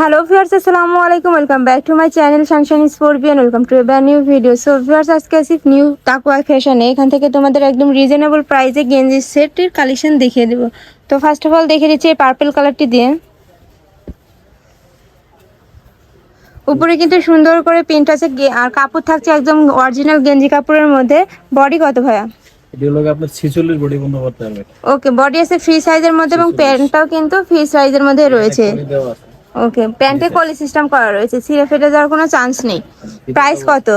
Hello viewers আসসালামু আলাইকুম welcome back to my channel সাংশানি স্পোর্বিয়ান ওয়েলকাম টু এবার নিউ ভিডিও সো ভিউয়ার্স আজকে আসি নিউ তাকুয়া ফ্যাশনে এখান থেকে তোমাদের একদম রিজনেবল প্রাইসে গেঞ্জি সেটটির কালেকশন দেখিয়ে দেবো। তো ফার্স্ট অফ অল দেখে দিচ্ছি এই পার্পল কালারটি দিয়ে। উপরে কিন্তু সুন্দর করে প্রিন্ট আছে আর কাপড় থাকছে একদম অরিজিনাল গেঞ্জি কাপড়ের মধ্যে। বডি কত ভাইয়া? ওকে বডি আছে ফ্রি সাইজের মধ্যে এবং প্যান্টটাও কিন্তু ফ্রি সাইজের মধ্যে রয়েছে। দেওয়া আছে। ওকে প্যান্টে কলি সিস্টেম করা রয়েছে। ছিঁড়ে ফেটে যাওয়ার কোনো চান্স নেই। প্রাইস কত?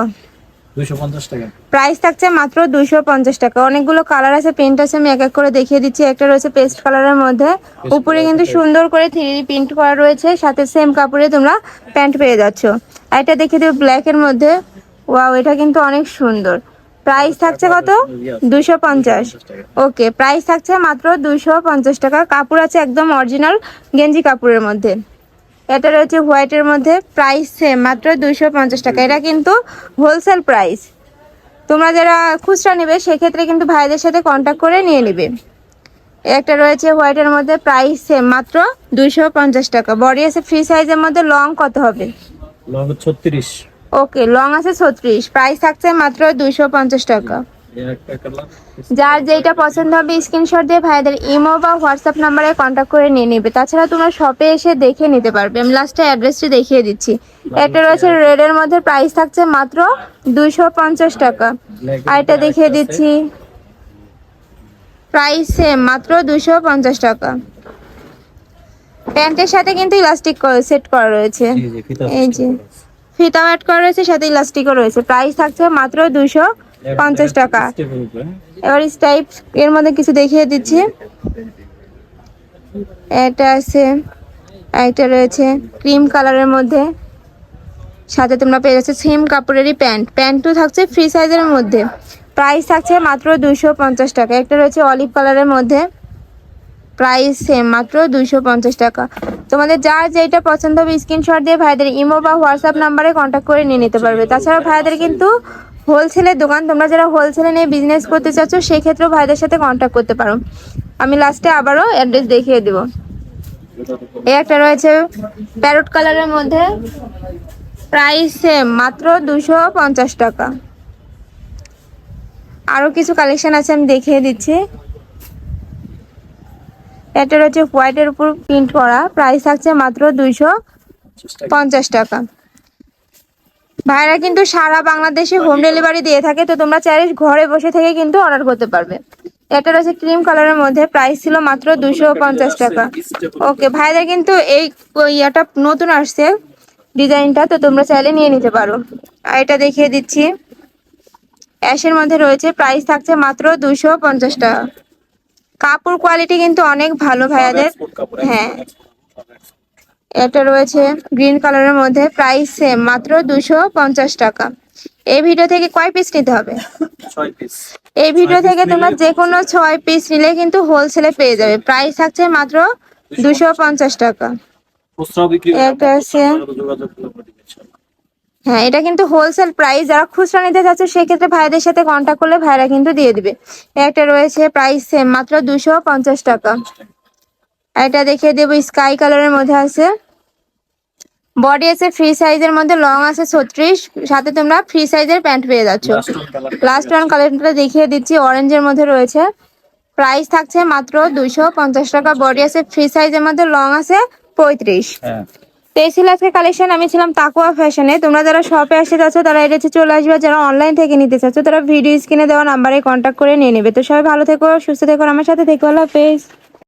প্রাইস থাকছে মাত্র দুইশো পঞ্চাশ টাকা। অনেকগুলো কালার আছে প্রিন্ট আছে আমি এক এক করে দেখিয়ে দিচ্ছি। একটা রয়েছে পেস্ট কালারের মধ্যে। উপরে কিন্তু সুন্দর করে থ্রি প্রিন্ট করা রয়েছে। সাথে সেম কাপড়ে তোমরা প্যান্ট পেয়ে যাচ্ছ। এটা দেখিয়ে দেবো ব্ল্যাকের মধ্যে। ওয়াও এটা কিন্তু অনেক সুন্দর। প্রাইস থাকছে কত? দুশো পঞ্চাশ। ওকে প্রাইস থাকছে মাত্র দুশো পঞ্চাশ টাকা। কাপড় আছে একদম অরিজিনাল গেঞ্জি কাপড়ের মধ্যে। এটা রয়েছে হোয়াইটের মধ্যে। প্রাইস সেম মাত্র দুইশো পঞ্চাশ টাকা। এটা কিন্তু হোলসেল প্রাইস তোমরা যারা খুচরা নেবে সেক্ষেত্রে কিন্তু ভাইদের সাথে কন্ট্যাক্ট করে নিয়ে নেবে। একটা রয়েছে হোয়াইটের মধ্যে প্রাইস সেম মাত্র দুইশো পঞ্চাশ টাকা। বডি আছে ফ্রি সাইজের মধ্যে লং কত হবে? লং ছত্রিশ। ওকে লং আছে ছত্রিশ। প্রাইস থাকছে মাত্র দুইশো পঞ্চাশ টাকা। যার যেটা পছন্দ হবে স্ক্রিনশট দিয়ে ভাইদের ইমো বা হোয়াটসঅ্যাপ নাম্বারে কন্ট্যাক্ট করে নিয়ে নেবে। তাছাড়া তোমরা শপে এসে দেখে নিতে পারবে। আমি লাস্টে অ্যাড্রেসটি দেখিয়ে দিচ্ছি। এটা রয়েছে রেডের মধ্যে প্রাইস থাকছে মাত্র দুইশো পঞ্চাশ টাকা। আর এটা দেখিয়ে দিচ্ছি। প্রাইস সেম মাত্র দুইশো পঞ্চাশ টাকা। প্যান্টের সাথে কিন্তু ইলাস্টিক সেট করা রয়েছে। ফিতা এই যে ফিতাও অ্যাড করা রয়েছে সাথে ইলাস্টিকও রয়েছে। প্রাইস থাকছে মাত্র দুইশো পঞ্চাশ টাকা। এবার স্টাইপ এর মধ্যে কিছু দেখিয়ে দিচ্ছি। এটা আছে একটা রয়েছে ক্রিম কালারের মধ্যে। সাথে তোমরা পেয়ে যাচ্ছে সেম কাপড়েরই প্যান্ট। প্যান্টও থাকছে ফ্রি সাইজের মধ্যে। প্রাইস থাকছে মাত্র দুশো পঞ্চাশ টাকা। একটা রয়েছে অলিভ কালারের মধ্যে। প্রাইস সেম মাত্র দুশো পঞ্চাশ টাকা। তোমাদের যার যেটা পছন্দ হবে স্ক্রিনশট দিয়ে ভাইদের ইমো বা হোয়াটসঅ্যাপ নাম্বারে কন্ট্যাক্ট করে নিয়ে নিতে পারবে। তাছাড়া ভাইদের কিন্তু হোলসেলের দোকান, তোমরা যারা হোলসেলে নিয়ে বিজনেস করতে চাচ্ছ সেই ক্ষেত্রেও ভাইদের সাথে কন্ট্যাক্ট করতে পারো। আমি লাস্টে আবারও অ্যাড্রেস দেখিয়ে দেবো। এই একটা রয়েছে প্যারট কালারের মধ্যে। প্রাইস সেম মাত্র দুশো পঞ্চাশ টাকা। আরও কিছু কালেকশন আছে, আমি দেখিয়ে দিচ্ছি। এটা রয়েছে হোয়াইটের উপর প্রিন্ট করা। প্রাইস থাকছে মাত্র দুইশো পঞ্চাশ টাকা। ভাইরা কিন্তু সারা বাংলাদেশে হোম ডেলিভারি দিয়ে থাকে তো তোমরা চাইলে ঘরে বসে থেকে কিন্তু অর্ডার করতে পারবে। এটা রয়েছে ক্রিম কালারের মধ্যে প্রাইস ছিল মাত্র দুশো পঞ্চাশ টাকা। ওকে ভাইদের কিন্তু এই ইয়াটা নতুন আসছে ডিজাইনটা তো তোমরা চাইলে নিয়ে নিতে পারো। আর এটা দেখিয়ে দিচ্ছি। অ্যাশের মধ্যে রয়েছে প্রাইস থাকছে মাত্র দুশো পঞ্চাশ টাকা। কাপড় কোয়ালিটি কিন্তু অনেক ভালো ভাইয়াদের। হ্যাঁ। এটা রয়েছে গ্রিন কালারের মধ্যে প্রাইস সেম মাত্র দুশো পঞ্চাশ টাকা। এই ভিডিও থেকে কয় পিস নিতে হবে? এই ভিডিও থেকে তোমরা যে কোনো ছয় পিস নিলে কিন্তু হোলসেলে পেয়ে যাবে। প্রাইস থাকছে মাত্র দুশো পঞ্চাশ টাকা। একটা আছে। হ্যাঁ এটা কিন্তু হোলসেল প্রাইস যারা খুচরা নিতে চাচ্ছে সেক্ষেত্রে ভাইদের সাথে কন্ট্যাক্ট করলে ভাইরা কিন্তু দিয়ে দিবে। একটা রয়েছে প্রাইস সেম মাত্র দুশো পঞ্চাশ টাকা। এটা দেখিয়ে দেবো স্কাই কালারের মধ্যে আছে। বডি আছে ফ্রি সাইজের মধ্যে লং আছে ছত্রিশ সাথে তোমরা ফ্রি সাইজের প্যান্ট পেয়ে যাচ্ছ। লাস্ট ওয়ান কালেকশনটা দেখিয়ে দিচ্ছি অরেঞ্জের মধ্যে রয়েছে। প্রাইস থাকছে মাত্র দুইশো পঞ্চাশ টাকা বডি আছে ফ্রি সাইজের মধ্যে লং আছে পঁয়ত্রিশ। হ্যাঁ। তো এই কালেকশন আমি ছিলাম তাকুয়া ফ্যাশনে তোমরা যারা শপে আসতে চাচ্ছ তারা এটা চলে আসবে। যারা অনলাইন থেকে নিতে চাচ্ছ তারা ভিডিও স্ক্রিনে দেওয়া নাম্বারে কন্ট্যাক্ট করে নিয়ে নেবে। তো সবাই ভালো থেকো সুস্থ থেকো আমার সাথে থেকো। আল্লাহ হাফেজ।